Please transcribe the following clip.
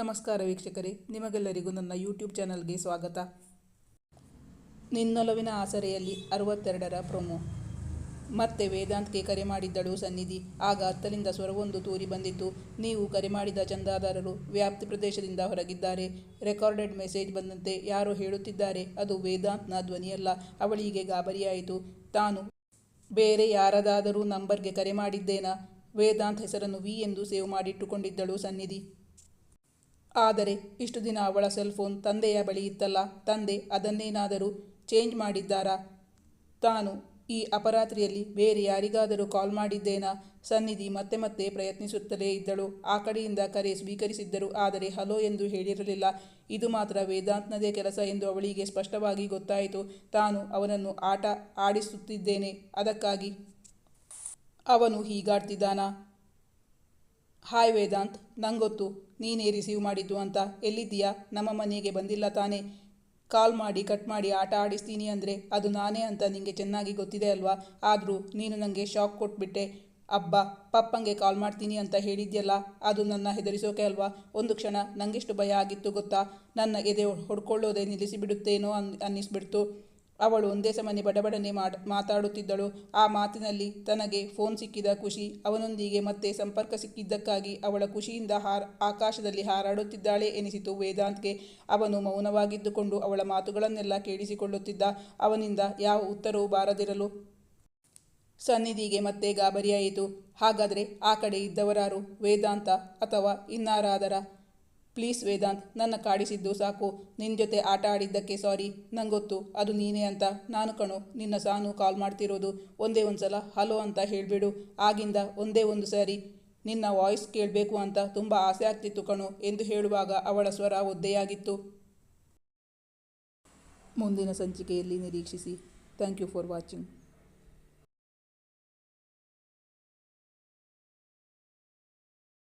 ನಮಸ್ಕಾರ ವೀಕ್ಷಕರೇ, ನಿಮಗೆಲ್ಲರಿಗೂ ನನ್ನ ಯೂಟ್ಯೂಬ್ ಚಾನಲ್ಗೆ ಸ್ವಾಗತ. ನಿನ್ನೊಲವಿನ ಆಸರೆಯಲ್ಲಿ ಅರವತ್ತೆರಡರ ಪ್ರೊಮೋ. ಮತ್ತೆ ವೇದಾಂತ್ಗೆ ಕರೆ ಮಾಡಿದ್ದಳು ಸನ್ನಿಧಿ. ಆಗ ಹತ್ತಲಿಂದ ಸ್ವರವೊಂದು ತೂರಿ ಬಂದಿತ್ತು. ನೀವು ಕರೆ ಮಾಡಿದ ಚಂದಾದಾರರು ವ್ಯಾಪ್ತಿ ಪ್ರದೇಶದಿಂದ ಹೊರಗಿದ್ದಾರೆ. ರೆಕಾರ್ಡೆಡ್ ಮೆಸೇಜ್ ಬಂದಂತೆ ಯಾರೋ ಹೇಳುತ್ತಿದ್ದಾರೆ. ಅದು ವೇದಾಂತ್ನ ಧ್ವನಿಯಲ್ಲ, ಅವಳಿಗೆ ಗಾಬರಿಯಾಯಿತು. ತಾನು ಬೇರೆ ಯಾರದಾದರೂ ನಂಬರ್ಗೆ ಕರೆ ಮಾಡಿದ್ದೇನಾ? ವೇದಾಂತ್ ಹೆಸರನ್ನು ವಿ ಎಂದು ಸೇವ್ ಮಾಡಿಟ್ಟುಕೊಂಡಿದ್ದಳು ಸನ್ನಿಧಿ. ಆದರೆ ಇಷ್ಟು ದಿನ ಅವಳ ಸೆಲ್ ಫೋನ್ ತಂದೆಯ ಬಳಿ ಇತ್ತಲ್ಲ, ತಂದೆ ಅದನ್ನೇನಾದರೂ ಚೇಂಜ್ ಮಾಡಿದ್ದಾರಾ? ತಾನು ಈ ಅಪರಾತ್ರಿಯಲ್ಲಿ ಬೇರೆ ಯಾರಿಗಾದರೂ ಕಾಲ್ ಮಾಡಿದ್ದೇನಾ? ಸನ್ನಿಧಿ ಮತ್ತೆ ಮತ್ತೆ ಪ್ರಯತ್ನಿಸುತ್ತಲೇ ಇದ್ದಳು. ಆ ಕಡೆಯಿಂದ ಕರೆ ಸ್ವೀಕರಿಸಿದ್ದರು, ಆದರೆ ಹಲೋ ಎಂದು ಹೇಳಿರಲಿಲ್ಲ. ಇದು ಮಾತ್ರ ವೇದಾಂತ್ನದೇ ಕೆಲಸ ಎಂದು ಅವಳಿಗೆ ಸ್ಪಷ್ಟವಾಗಿ ಗೊತ್ತಾಯಿತು. ತಾನು ಅವನನ್ನು ಆಟ ಆಡಿಸುತ್ತಿದ್ದೇನೆ, ಅದಕ್ಕಾಗಿ ಅವನು ಹೀಗಾಡ್ತಿದ್ದಾನಾ? ಹಾಯ್ ವೇದಾಂತ್, ನಂಗೊತ್ತು. ನೀನೇ ರಿಸೀವ್ ಮಾಡಿದ್ದು ಅಂತ. ಎಲ್ಲಿದ್ದೀಯಾ? ನಮ್ಮ ಮನೆಗೆ ಬಂದಿಲ್ಲ ತಾನೇ. ಕಾಲ್ ಮಾಡಿ ಕಟ್ ಮಾಡಿ, ಆಟ ಆಡಿಸ್ತೀನಿ ಅಂದರೆ ಅದು ನಾನೇ ಅಂತ ನಿಮಗೆ ಚೆನ್ನಾಗಿ ಗೊತ್ತಿದೆ ಅಲ್ವಾ? ಆದರೂ ನೀನು ನನಗೆ ಶಾಕ್ ಕೊಟ್ಬಿಟ್ಟೆ. ಅಬ್ಬ, ಪಪ್ಪಂಗೆ ಕಾಲ್ ಮಾಡ್ತೀನಿ ಅಂತ ಹೇಳಿದ್ಯಲ್ಲ, ಅದು ನನ್ನ ಹೆದರಿಸೋಕೆ ಅಲ್ವಾ? ಒಂದು ಕ್ಷಣ ನನಗೆಷ್ಟು ಭಯ ಆಗಿತ್ತು ಗೊತ್ತಾ? ನನ್ನ ಎದೆ ಹೊಡ್ಕೊಳ್ಳೋದೇ ನಿಲ್ಲಿಸಿಬಿಡುತ್ತೇನೋ ಅನ್, ಅನ್ನಿಸ್ಬಿಡ್ತು. ಅವಳು ಒಂದೇ ಸಮನೆ ಬಡಬಡನೆ ಮಾತಾಡುತ್ತಿದ್ದಳು. ಆ ಮಾತಿನಲ್ಲಿ ತನಗೆ ಫೋನ್ ಸಿಕ್ಕಿದ ಖುಷಿ. ಅವನೊಂದಿಗೆ ಮತ್ತೆ ಸಂಪರ್ಕ ಸಿಕ್ಕಿದ್ದಕ್ಕಾಗಿ ಅವಳ ಖುಷಿಯಿಂದ ಹಾರ್, ಆಕಾಶದಲ್ಲಿ ಹಾರಾಡುತ್ತಿದ್ದಾಳೆ ಎನಿಸಿತು ವೇದಾಂತ್ಗೆ. ಅವನು ಮೌನವಾಗಿದ್ದುಕೊಂಡು ಅವಳ ಮಾತುಗಳನ್ನೆಲ್ಲ ಕೇಳಿಸಿಕೊಳ್ಳುತ್ತಿದ್ದ. ಅವನಿಂದ ಯಾವ ಉತ್ತರವೂ ಬಾರದಿರಲು ಸನ್ನಿಧಿಗೆ ಮತ್ತೆ ಗಾಬರಿಯಾಯಿತು. ಹಾಗಾದರೆ ಆ ಕಡೆ ಇದ್ದವರಾರು ವೇದಾಂತ ಅಥವಾ ಇನ್ನಾರಾದರ ಪ್ಲೀಸ್ ವೇದಾಂತ್, ನನ್ನ ಕಾಡಿಸಿದ್ದು ಸಾಕು. ನಿನ್ನ ಜೊತೆ ಆಟ ಆಡಿದ್ದಕ್ಕೆ ಸಾರಿ. ನಂಗೊತ್ತು. ಅದು ನೀನೇ ಅಂತ. ನಾನು ಕಣು, ನಿನ್ನ ಸಾನು ಕಾಲ್ ಮಾಡ್ತಿರೋದು. ಒಂದೇ ಒಂದು ಸಲ ಹಲೋ ಅಂತ ಹೇಳಿಬಿಡು. ಆಗಿಂದ ಒಂದೇ ಒಂದು ಸಾರಿ. ನಿನ್ನ ವಾಯ್ಸ್ ಕೇಳಬೇಕು ಅಂತ ತುಂಬ ಆಸೆ ಆಗ್ತಿತ್ತು ಕಣು ಎಂದು ಹೇಳುವಾಗ ಅವಳ ಸ್ವರ ಒದ್ದೆಯಾಗಿತ್ತು. ಮುಂದಿನ ಸಂಚಿಕೆಯಲ್ಲಿ ನಿರೀಕ್ಷಿಸಿ. Thank you for watching